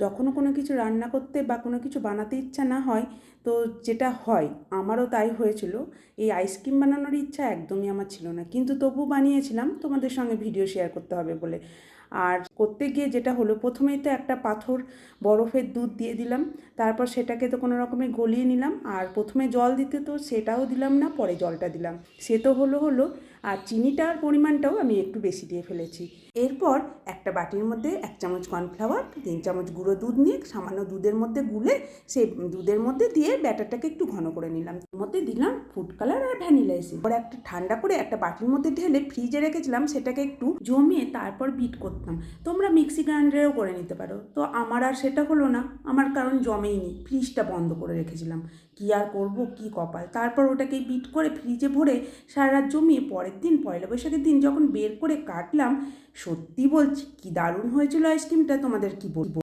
যখনও কোনো কিছু রান্না করতে বা কোনো কিছু বানাতে ইচ্ছা না হয়, তো যেটা হয়, আমারও তাই হয়েছিল। এই আইসক্রিম বানানোর ইচ্ছা একদমই আমার ছিল না। কিন্তু তবু বানিয়েছিলাম, তোমাদের সঙ্গে ভিডিও শেয়ার করতে হবে বলে। আর করতে গিয়ে যেটা হলো, প্রথমেই তো একটা পাথর বরফের দুধ দিয়ে দিলাম, তারপর সেটাকে তো কোনো রকমে গলিয়ে নিলাম, আর প্রথমে জল দিতে তো সেটাও দিলাম না, পরে জলটা দিলাম। সে তো হলো হলো, আর চিনিটার পরিমাণটাও আমি একটু বেশি দিয়ে ফেলেছি। এরপর একটা বাটির মধ্যে এক চামচ কর্নফ্লাওয়ার, তিন চামচ গুঁড়ো দুধ নিয়ে সামান্য দুধের মধ্যে গুলে সেই দুধের মধ্যে দিয়ে ব্যাটারটাকে একটু ঘন করে নিলাম। এর মধ্যে দিলাম ফুড কালার আর ভ্যানিলা এসেন্স। পরে একটা ঠান্ডা করে একটা বাটির মধ্যে ঢেলে ফ্রিজে রেখেছিলাম, সেটাকে একটু জমিয়ে তারপর বিট করতাম। তোমরা মিক্সি গ্রাইন্ডারেও করে নিতে পারো। তো আমার আর সেটা হলো না, আমার কারণ জমেইনি, ফ্রিজটা বন্ধ করে রেখেছিলাম। কি আর করব, কি কপাল? তারপর ওটাকে বিট করে ফ্রিজে ভরে সারা রাত জমিয়ে পরের দিন, পয়লা বৈশাখের দিন যখন বের করে কাটলাম, সত্যি বলছি, কি দারুণ হয়েছিল আইসক্রিমটা তোমাদের কি বলব?